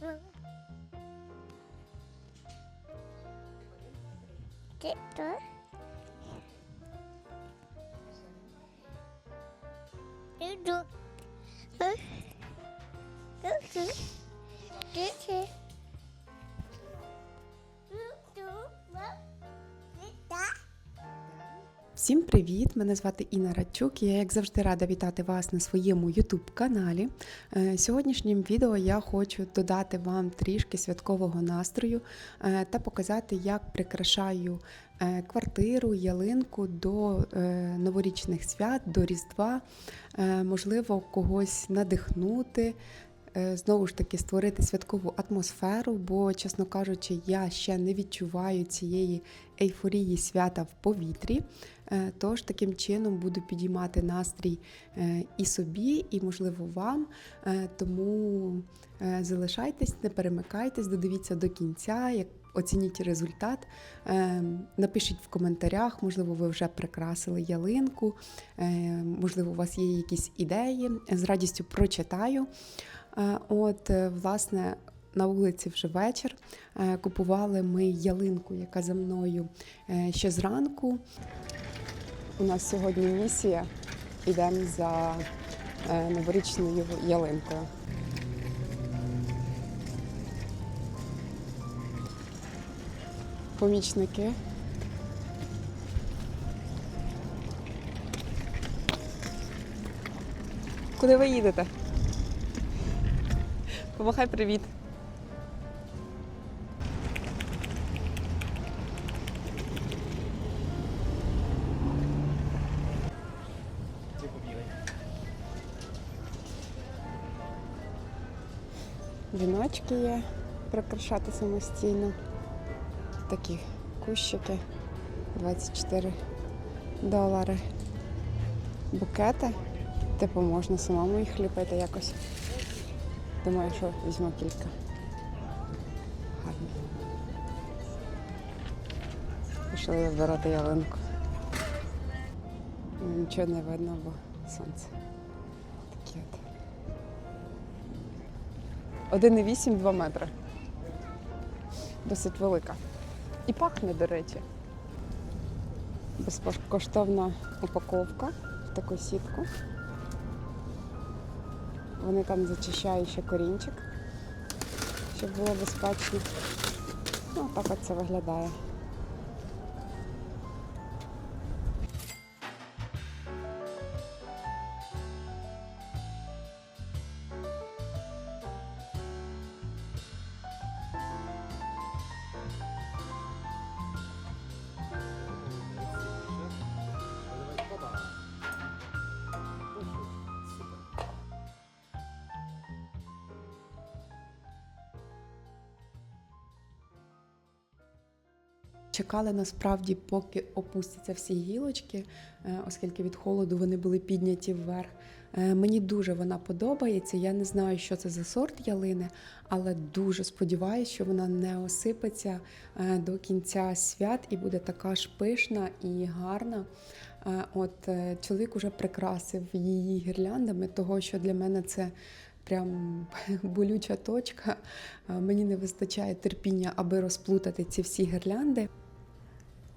Ти то? Ти ду. Ти ти. Всім привіт! Мене звати Інна Радчук. Я, як завжди, рада вітати вас на своєму youtube каналі. Е, Сьогоднішнім відео я хочу додати вам трішки святкового настрою е, та показати, як прикрашаю е, квартиру, ялинку до новорічних свят, до Різдва. Можливо, когось надихнути. Е, Знову ж таки, створити святкову атмосферу, бо, чесно кажучи, я ще не відчуваю цієї ейфорії свята в повітрі. Е, Тож таким чином буду підіймати настрій е, і собі, і, можливо, вам. Тому залишайтесь, не перемикайтесь, додивіться до кінця. як Оцініть результат, напишіть в коментарях, можливо, ви вже прикрасили ялинку, можливо, у вас є якісь ідеї. З радістю прочитаю. Е, От, е, власне, на вулиці вже вечір. Е, Купували ми ялинку, яка за мною ще зранку. У нас сьогодні місія. Йдемо за новорічною ялинкою. Помічники. Куди ви їдете? Помахай привіт. Віночки є прикрашати самостійно. Такі кущики 24 долари. Букети. Типу можна самому їх ліпити якось. Думаю, що візьму кілька. Гарно. Пішли вибирати ялинку. Нічого не видно, бо сонце. Такі от. 1,8-2 метри. Досить велика. І пахне, до речі. Безкоштовна упаковка в таку сітку. Вони там зачищають ще корінчик, щоб було безпечно. Ну, так от це виглядає. Чекали насправді, поки опустяться всі гілочки, е, оскільки від холоду вони були підняті вверх. Е, Мені дуже вона подобається. Я не знаю, що це за сорт ялини, але дуже сподіваюся, що вона не осипеться е, до кінця свят і буде така ж пишна і гарна. От чоловік уже прикрасив її гірляндами, того що для мене це прям болюча точка. Мені не вистачає терпіння, аби розплутати ці всі гірлянди.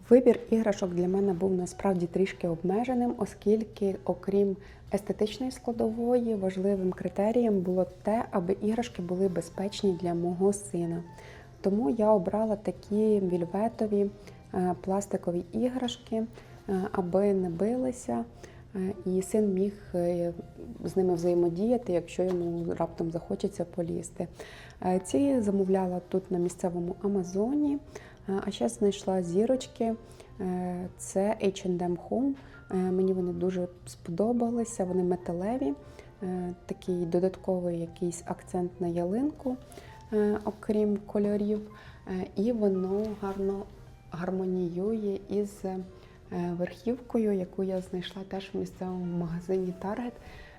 Вибір іграшок для мене був насправді трішки обмеженим, оскільки, окрім естетичної складової, важливим критерієм було те, аби іграшки були безпечні для мого сина. Тому я обрала такі вільветові е, пластикові іграшки, е, аби не билися, і син міг е, з ними взаємодіяти, якщо йому раптом захочеться полізти. Е, Ці замовляла тут на місцевому Амазоні. Е, А ще знайшла зірочки. Е, Це H&M Home. Е, Мені вони дуже сподобалися. Вони металеві, Е, такий додатковий якийсь акцент на ялинку, е, окрім кольорів. Е, І воно гарно гармоніює із е, верхівкою, яку я знайшла теж в місцевому магазині Target.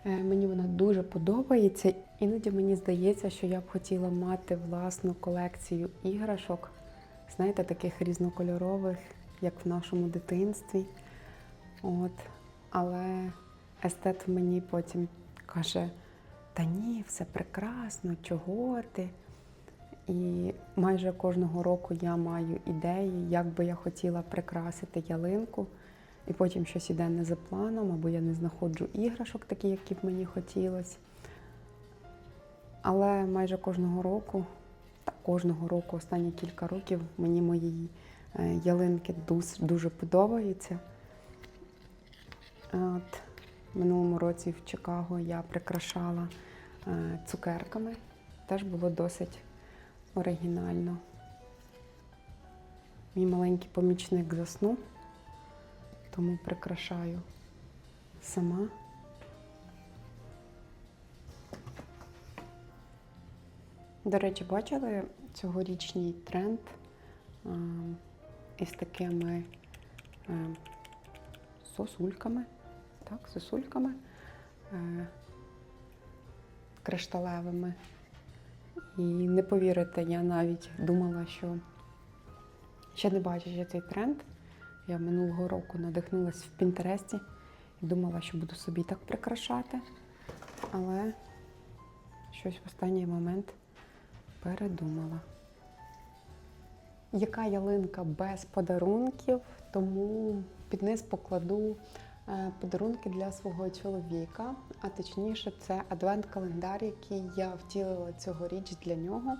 Е, Мені вона дуже подобається. Іноді мені здається, що я б хотіла мати власну колекцію іграшок, знаєте, таких різнокольорових, як в нашому дитинстві. От. Але естет мені потім каже: та ні, все прекрасно, чого ти? І майже кожного року я маю ідеї, як би я хотіла прикрасити ялинку, і потім щось іде не за планом, або я не знаходжу іграшок, такі, які б мені хотілося. Але майже кожного року, та кожного року, останні кілька років, мені мої е, ялинки дуже, подобаються. От, минулому році в Чикаго я прикрашала е, цукерками. Теж було досить оригінально. Мій маленький помічник заснув, тому прикрашаю сама. До речі, бачили цьогорічний тренд із такими е, сосульками, так, сосульками е, кришталевими. І не повірите, я навіть думала, що ще не бачачи цей тренд. Я минулого року надихнулася в Пінтересті і думала, що буду собі так прикрашати. Але щось в останній момент передумала. Яка ялинка без подарунків, тому під низ покладу подарунки для свого чоловіка, а точніше, це адвент-календар, який я втілила цьогоріч для нього.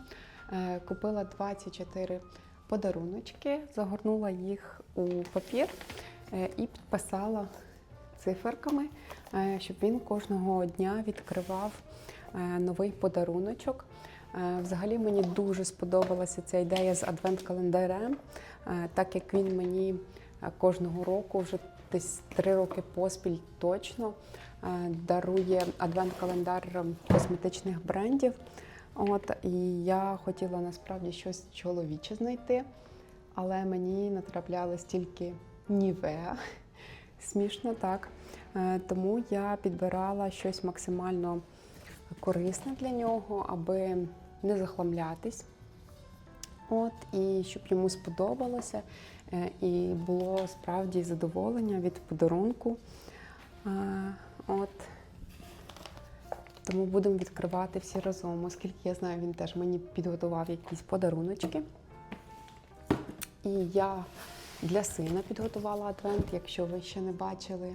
Е, Купила 24 подаруночки, загорнула їх у папір е, і підписала циферками, е, щоб він кожного дня відкривав е, новий подаруночок. Е, Взагалі мені дуже сподобалася ця ідея з адвент-календарем, е, так як він мені е, кожного року, вже десь три роки поспіль точно е, дарує адвент-календар косметичних брендів. От, і я хотіла насправді щось чоловіче знайти, але мені натраплялись тільки Нівеа. Смішно так. Е, Тому я підбирала щось максимально корисне для нього, аби не захламлятись. От, і щоб йому сподобалося, і було справді задоволення від подарунку. Е, От. Тому будемо відкривати всі разом, оскільки я знаю, він теж мені підготував якісь подаруночки. І я для сина підготувала адвент. Якщо ви ще не бачили,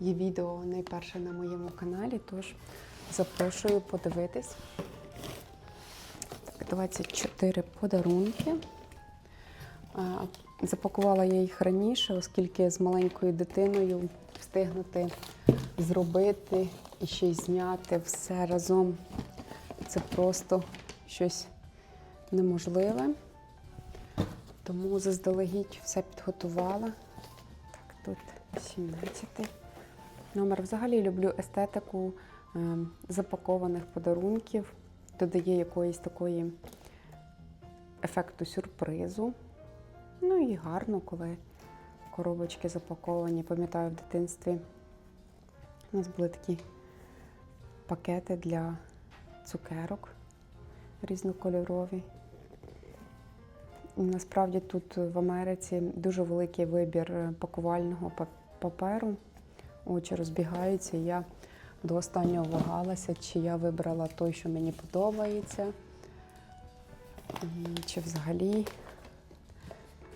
є відео найперше на моєму каналі, тож запрошую подивитись. Так, 24 подарунки. Запакувала я їх раніше, оскільки з маленькою дитиною встигнути зробити і ще й зняти все разом. Це просто щось неможливе. Тому заздалегідь все підготувала. Так, тут 17 номер. Взагалі люблю естетику е, запакованих подарунків, додає якоїсь такої ефекту сюрпризу. Ну і гарно, коли коробочки запаковані. Пам'ятаю, в дитинстві у нас були такі пакети для цукерок різнокольорові. Насправді тут в Америці дуже великий вибір е, пакувального паперу. Очі розбігаються. Я до останнього вагалася, чи я вибрала той, що мені подобається, чи взагалі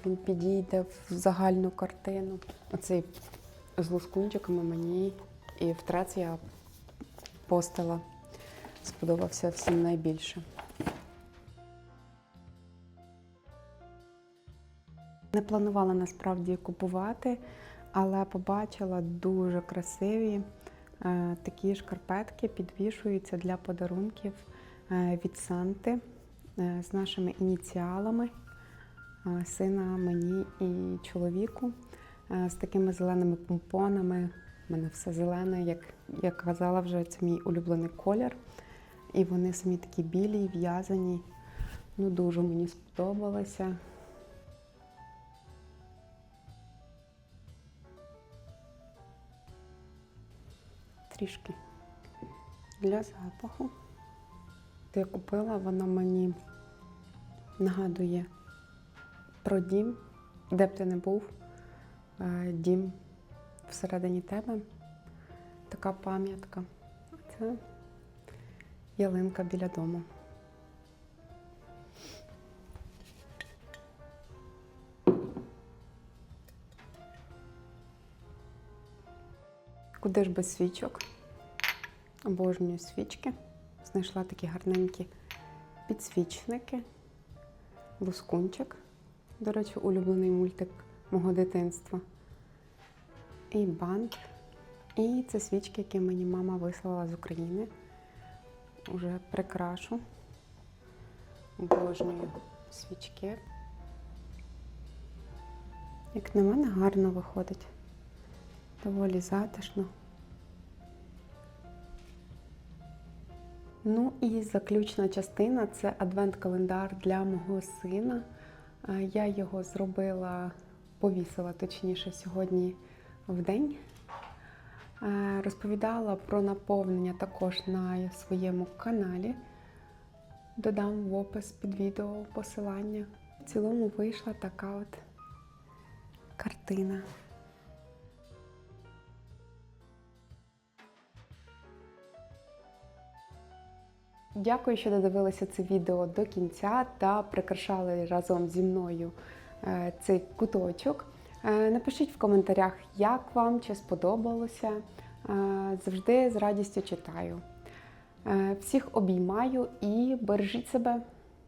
він підійде в загальну картину. Оцей з лускунчиками мені і в трец я постила. Сподобався всім найбільше. Не планувала насправді купувати, але побачила дуже красиві е, такі шкарпетки, підвішуються для подарунків е, від Санти е, з нашими ініціалами сина мені і чоловіку е, з такими зеленими помпонами. У мене все зелене, як я казала вже, це мій улюблений колір. І вони самі такі білі, в'язані. Ну, дуже мені сподобалося. Трішки для запаху. Я купила, вона мені нагадує про дім, де б ти не був, е, дім всередині тебе. Така пам'ятка. Це ялинка біля дому. Куди ж без свічок? Обожнюю свічки. Знайшла такі гарненькі підсвічники, лускунчик. До речі, улюблений мультик мого дитинства. І бант. І це свічки, які мені мама вислала з України. Уже прикрашу. Обожнюю свічки. Як на мене, гарно виходить. Доволі затишно. Ну і заключна частина це адвент-календар для мого сина. Е, Я його зробила, повісила точніше сьогодні в день. Е, Розповідала про наповнення також на своєму каналі. Додам в опис під відео посилання. В цілому вийшла така от картина. Дякую, що додивилися це відео до кінця та прикрашали разом зі мною е, цей куточок. Е, Напишіть в коментарях, як вам, чи сподобалося. Е, Завжди з радістю читаю. Всіх обіймаю і бережіть себе.